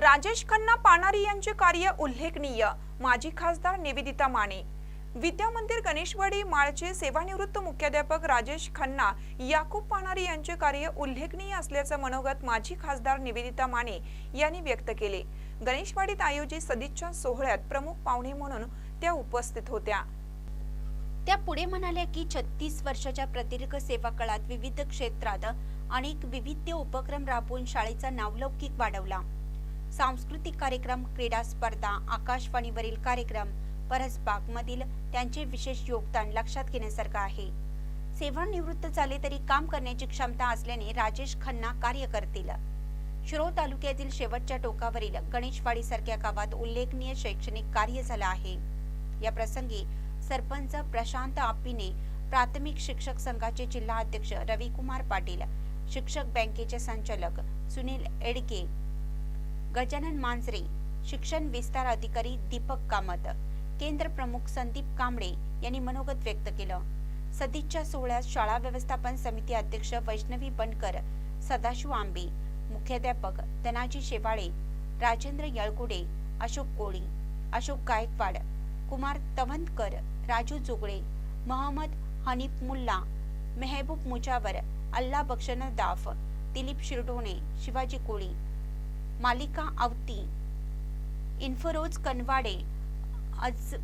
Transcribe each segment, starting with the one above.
राजेश खन्ना पानारी यांचे कार्य उल्लेखनीय. माजी खासदार निवेदिता माने. विद्या मंदिर गणेशवाडी माळचे सेवानिवृत्त मुख्याध्यापक राजेश खन्ना याकूब पानारी यांचे कार्य उल्लेखनीय असल्याचं मनोगत माजी खासदार निवेदिता माने यांनी व्यक्त केले. गणेशवाडीत आयोजित सदिच्छा सोहळ्यात प्रमुख पाहुणे म्हणून त्या उपस्थित होत्या. त्या पुढे म्हणाल्या की छत्तीस वर्षाच्या प्रदीर्घ सेवा काळात विविध क्षेत्रात अनेक विविध उपक्रम राबवून शाळेचा नावलौकिक वाढवला. सांस्कृतिक कार्यक्रम क्रीडा स्पर्धा आकाशवाणीवरील कार्यक्रम परसबाग मधील त्यांचे विशेष योगदान लक्षात घेण्यासारखं आहे. सेवानिवृत्त झाले तरी काम करण्याची क्षमता असल्याने राजेश खन्ना कार्य करतील. शिरोळ तालुक्यातील शेवटच्या टोकावरील गणेशवाडी सारख्या गावात उल्लेखनीय शैक्षणिक कार्य झालं आहे. या प्रसंगी सरपंच प्रशांत आप्पीने प्राथमिक शिक्षक संघाचे जिल्हा अध्यक्ष रविकुमार पाटील शिक्षक बँकेचे संचालक सुनील एडके गजानन मांजरे शिक्षण विस्तार अधिकारी दीपक कामत केंद्र प्रमुख संदीप कांबळे यांनी मनोगत व्यक्त केलं. सदिच्छा सोहळ्यात शाळा व्यवस्थापन समिती अध्यक्ष वैष्णवी बनकर सदाशिव आंबे मुख्याध्यापक धनाजी शेवाळे राजेंद्र यळकुडे अशोक कोळी अशोक गायकवाड कुमार तवंतकर राजू जोगळे महम्मद हनीफ मुल्ला मेहबूब मुजावर अल्ला बक्षन दाफ दिलीप शिरडोणे शिवाजी कोळी मालिका आवती. इन्फरोज कनवाडे अज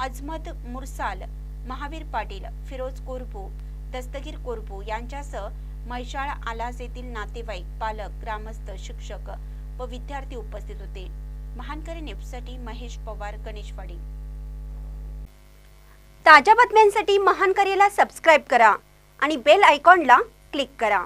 अजमत मुरसाल महावीर पाटील फिरोज कोरबू दस्तगीर कोरबू यांच्यासह म्हैशाळ आलास येथील नातेवाईक पालक ग्रामस्थ शिक्षक व विद्यार्थी उपस्थित होते. महानकरी न्यूजसाठी महेश पवार गणेशवाडी. ताज्या बातम्यांसाठी महानकरीला सबस्क्राईब करा आणि बेल आयकॉनला क्लिक करा.